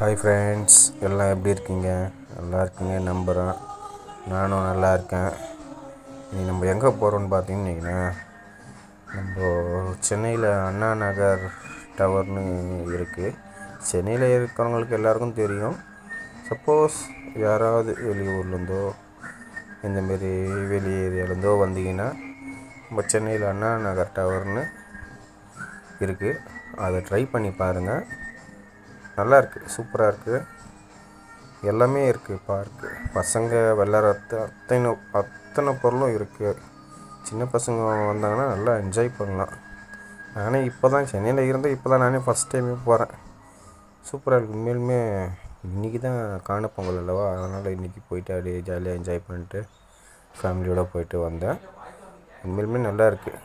Hi friends எல்லாம் எப்படி இருக்கீங்க? நல்லா இருக்கீங்க நம்புகிறேன் நானும் நல்லா இருக்கேன். இன்றைக்கி நம்ம எங்கே போகிறோம்னு பார்த்தீங்கன்னா நம்ம சென்னையில் அண்ணா நகர் டவர்னு இருக்குது சென்னையில் இருக்கிறவங்களுக்கு எல்லாருக்கும் தெரியும். சப்போஸ் யாராவது வெளியூர்லேருந்தோ இந்தமாரி வெளி ஏரியாலேருந்தோ வந்தீங்கன்னா நம்ம சென்னையில் அண்ணா நகர் டவர்னு இருக்குது அதை ட்ரை பண்ணி பாருங்கள் நல்லா இருக்குது சூப்பராக இருக்குது எல்லாமே இருக்குது பார்க்கு பசங்க விளாட்ற அத்தனை அத்தனை பொருளும் இருக்குது சின்ன பசங்க வந்தாங்கன்னா நல்லா என்ஜாய் பண்ணலாம். நானே இப்போ தான் சென்னையில் இருந்து இப்போ தான் நானே ஃபஸ்ட் டைமே போகிறேன் சூப்பராக இருக்குது உண்மையிலுமே இன்றைக்கி தான் காண பொங்கல் அல்லவா? அதனால் இன்றைக்கி போயிட்டு அப்படியே ஜாலியாக என்ஜாய் பண்ணிட்டு ஃபேமிலியோடு போயிட்டு வந்தேன். உண்மையிலுமே நல்லா இருக்குது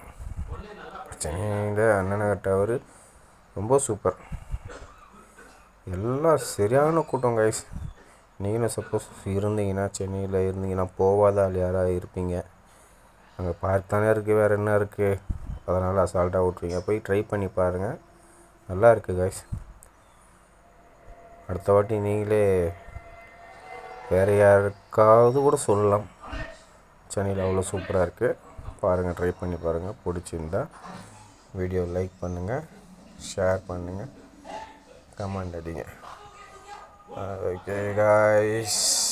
சென்னையில் அண்ணா டவரு ரொம்ப சூப்பர் எல்லாம் சரியான கூட்டம் கைஸ் நீங்களும் சப்போஸ் இருந்தீங்கன்னா சென்னையில் இருந்தீங்கன்னா போகாத ஆள் யாராவது இருப்பீங்க? அங்கே பார்க் தானே இருக்குது வேறு என்ன இருக்குது அதனால் அசால்ட்டாக விட்ருவீங்க போய் ட்ரை பண்ணி பாருங்கள் நல்லா இருக்குது கைஸ் அடுத்த வாட்டி நீங்களே வேறு யாருக்காவது கூட சொல்லலாம். சென்னையில் அவ்வளோ சூப்பராக இருக்குது பாருங்கள் ட்ரை பண்ணி பாருங்கள் பிடிச்சிருந்தா வீடியோ லைக் பண்ணுங்கள் ஷேர் பண்ணுங்கள் rekaman tadinya. Okay guys.